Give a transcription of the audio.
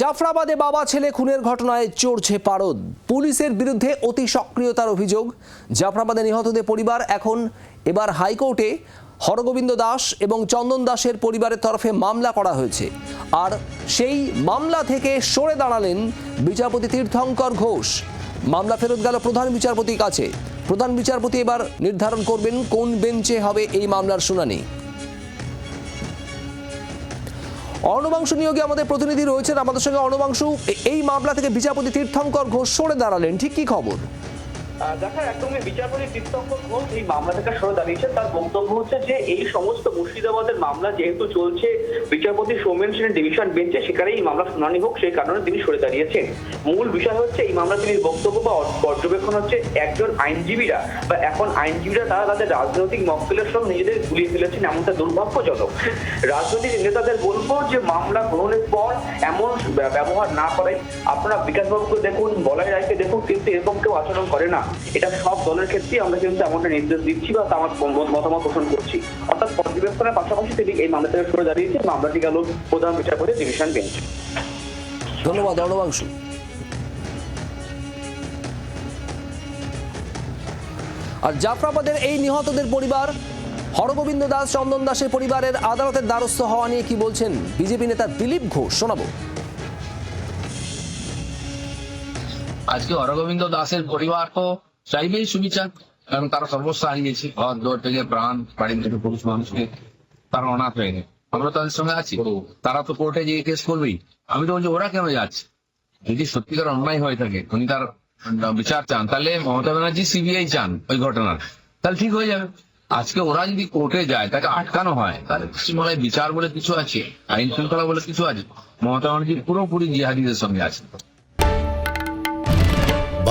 জাফরাবাদে বাবা, ছেলে খুনের ঘটনায় চড়ছে পারদ। পুলিশের বিরুদ্ধে অতি সক্রিয়তার অভিযোগ। জাফরাবাদে নিহতদের পরিবার এখন এবার হাইকোর্টে। হরগোবিন্দ দাস এবং চন্দন দাসের পরিবারের তরফে মামলা করা হয়েছে। আর সেই মামলা থেকে সরে দাঁড়ালেন বিচারপতি তীর্থঙ্কর ঘোষ। মামলা ফেরত গেল প্রধান বিচারপতির কাছে। প্রধান বিচারপতি এবার নির্ধারণ করবেন কোন বেঞ্চে হবে এই মামলার শুনানি। অর্ণবাংশু নিয়োগে আমাদের প্রতিনিধি রয়েছেন। আমাদের সঙ্গে অর্ণবাংশু এই মামলা থেকে বিচারপতি তীর্থঙ্কর ঘোষ সরে দাঁড়ালেন। ঠিক কি খবর? দেখা একদমই বিচারপতি তীর্থঙ্কর ঘোষ এই মামলা থেকে সরে দাঁড়িয়েছেন তার বক্তব্য হচ্ছে যে, এই সমস্ত মুর্শিদাবাদের মামলা যেহেতু চলছে, বিচারপতি সৌমেন সেনের ডিভিশন বেঞ্চে সেখানে এই মামলা শুনানি হোক, সেই কারণে তিনি সরে দাঁড়িয়েছেন। মূল বিষয় হচ্ছে, এই মামলা তিনি বক্তব্য বা পর্যবেক্ষণ হচ্ছে একজন আইনজীবীরা বা এখন আইনজীবীরা তারা তাদের রাজনৈতিক মক্কেলের সঙ্গে নিজেদের গুলিয়ে ফেলেছেন, এমনটা দুর্ভাগ্যজনক। রাজনৈতিক নেতাদের বলব যে, মামলা গ্রহণের পর এমন ব্যবহার না করে আপনারা বিকাশবাবুকে দেখুন, বলাই রায়কে দেখুন, কিন্তু এরকম কেউ আচরণ করে না। এটা সব দলের ক্ষেত্রেই আমরা কিন্তু এমনটা নির্দেশ দিচ্ছি বা আমার মতামত পোষণ করছি। অর্থাৎ পর্যবেক্ষণের পাশাপাশি তিনি এই মামলা থেকে সরে দাঁড়িয়েছে মামলাটি গেল প্রধান বিচারপতি ডিভিশন বেঞ্চ। ধন্যবাদ অর্ণবাংশু আর জাফরাবাদের এই নিহতদের পরিবার, হরগোবিন্দ দাস, চন্দন দাসের পরিবারের আদালতের দ্বারস্থ হওয়া নিয়ে কি বলছেন বিজেপি নেতা দিলীপ ঘোষ? শোনাবো। আজকে হরগোবিন্দ দাসের পরিবার তো চাইবেই সুবিচার কারণ তারা সর্বস্ব হারিয়েছে ঘর দৌড় থেকে প্রাণ বাড়ি থেকে পুরুষ মানুষকে তারা অনাথ হয়ে আমরা তাদের সঙ্গে আছি। তারা তো কোর্টে গিয়ে কেস করবেই। আমি তো বলছি, ওরা কেন যাচ্ছে? যদি সত্যিকার অন্যায় হয়ে থাকে, উনি তার বিচার চান, তাহলে মমতা ব্যানার্জি সিবিআই চান ওই ঘটনার। তাহলে ঠিক হয়ে যাবে। আজকে ওরা যদি কোর্টে যায়, তাকে আটকানো হয়, তাহলে পশ্চিমবাংলায় বিচার বলে কিছু আছে, আইন শৃঙ্খলা বলে কিছু আছে। মমতা ব্যানার্জি পুরোপুরি জিহাদিদের সঙ্গে আছে